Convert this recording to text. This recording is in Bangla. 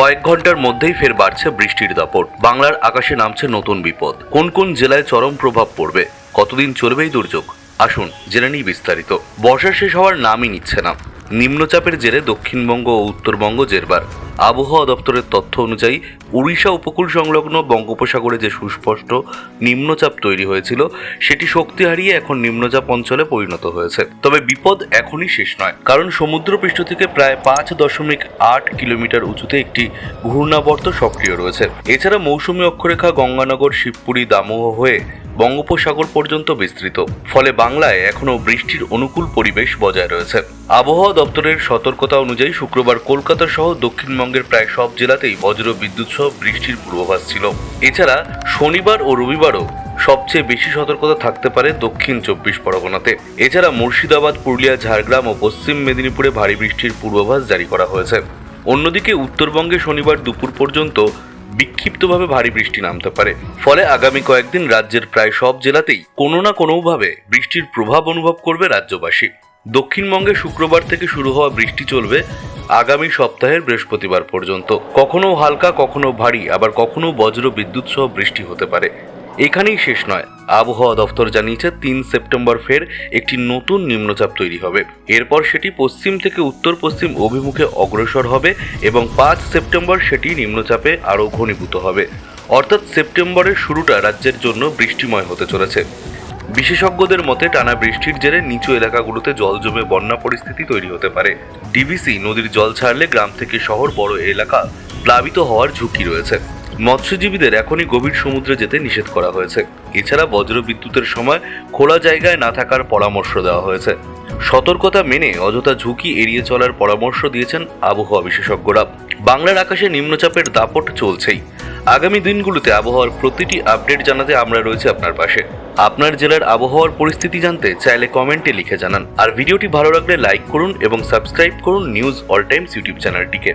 কয়েক ঘণ্টার মধ্যেই ফের বাড়ছে বৃষ্টির দাপট। বাংলার আকাশে নামছে নতুন বিপদ। কোন কোন জেলায় চরম প্রভাব পড়বে? কতদিন চলবে এই দুর্যোগ? আসুন জেনে নিই বিস্তারিত। বর্ষা শেষ হওয়ার নামই নিচ্ছে না। নিম্নচাপের জেরে দক্ষিণবঙ্গ ও উত্তরবঙ্গ জেরবার। আবহাওয়া দপ্তরের তথ্য অনুযায়ী উড়িষ্যা উপকূল সংলগ্ন বঙ্গোপসাগরে যে সুস্পষ্ট নিম্নচাপ তৈরি হয়েছিল, সেটি শক্তি হারিয়ে এখন নিম্নচাপ অঞ্চলে পরিণত হয়েছে। তবে বিপদ এখনই শেষ নয়, কারণ সমুদ্রপৃষ্ঠ থেকে প্রায় পাঁচ দশমিক আট কিলোমিটার উঁচুতে একটি ঘূর্ণাবর্ত সক্রিয় রয়েছে। এছাড়া মৌসুমী অক্ষরেখা গঙ্গানগর, শিবপুরী, দামোহ হয়ে বঙ্গোপসাগর পর্যন্ত বিস্তৃত। ফলে বাংলায় এখনও বৃষ্টির অনুকূল পরিবেশ বজায় রয়েছে। আবহাওয়া দপ্তরের সতর্কতা অনুযায়ী শুক্রবার কলকাতা সহ দক্ষিণবঙ্গের প্রায় সব জেলাতেই বজ্র বিদ্যুৎ সহ বৃষ্টির পূর্বাভাস ছিল। এছাড়া শনিবার ও রবিবারও সবচেয়ে বেশি সতর্কতা থাকতে পারে দক্ষিণ চব্বিশ পরগনাতে। এছাড়া মুর্শিদাবাদ, পুরুলিয়া, ঝাড়গ্রাম ও পশ্চিম মেদিনীপুরে ভারী বৃষ্টির পূর্বাভাস জারি করা হয়েছে। অন্যদিকে উত্তরবঙ্গে শনিবার দুপুর পর্যন্ত বিক্ষিপ্তভাবে ভারী বৃষ্টি নামতে পারে। ফলে আগামী কয়েকদিন রাজ্যের প্রায় সব জেলাতেই কোনো না কোনোভাবে বৃষ্টির প্রভাব অনুভব করবে রাজ্যবাসী। দক্ষিণবঙ্গে শুক্রবার থেকে শুরু হওয়া বৃষ্টি চলবে আগামী সপ্তাহের বৃহস্পতিবার পর্যন্ত। কখনো হালকা, কখনো ভারী, আবার কখনো বজ্র বিদ্যুৎ সহ বৃষ্টি হতে পারে। এখানেই শেষ নয়। আবহাওয়া দফতর জানিয়েছে, তিন সেপ্টেম্বর ফের একটি নতুন নিম্নচাপ তৈরি হবে। এরপর সেটি পশ্চিম থেকে উত্তর পশ্চিম অভিমুখে অগ্রসর হবে এবং পাঁচ সেপ্টেম্বর সেটি নিম্নচাপে আরও ঘনীভূত হবে। অর্থাৎ সেপ্টেম্বরের শুরুটা রাজ্যের জন্য বৃষ্টিময় হতে চলেছে। বিশেষজ্ঞদের মতে, টানা বৃষ্টির জেরে নিচু এলাকাগুলোতে জল জমে বন্যা পরিস্থিতি তৈরি হতে পারে। ডিবিসি, নদীর জল ছাড়লে গ্রাম থেকে শহর বড় এলাকা প্লাবিত হওয়ার ঝুঁকি রয়েছে। মৎস্যজীবীদের এখনই গভীর সমুদ্রে যেতে নিষেধ করা হয়েছে। এছাড়া বজ্র বিদ্যুতের সময় খোলা জায়গায় না থাকার পরামর্শ দেওয়া হয়েছে। সতর্কতা মেনে অযথা ঝুঁকি এড়িয়ে চলার পরামর্শ দিয়েছেন আবহাওয়া বিশেষজ্ঞরা। বাংলার আকাশে নিম্নচাপের দাপট চলছেই। আগামী দিনগুলোতে আবহাওয়ার প্রতিটি আপডেট জানাতে আমরা রয়েছে আপনার পাশে। আপনার জেলার আবহাওয়ার পরিস্থিতি জানতে চাইলে কমেন্টে লিখে জানান। আর ভিডিওটি ভালো লাগলে লাইক করুন এবং সাবস্ক্রাইব করুন নিউজ অল টাইমস ইউটিউব চ্যানেলটিকে।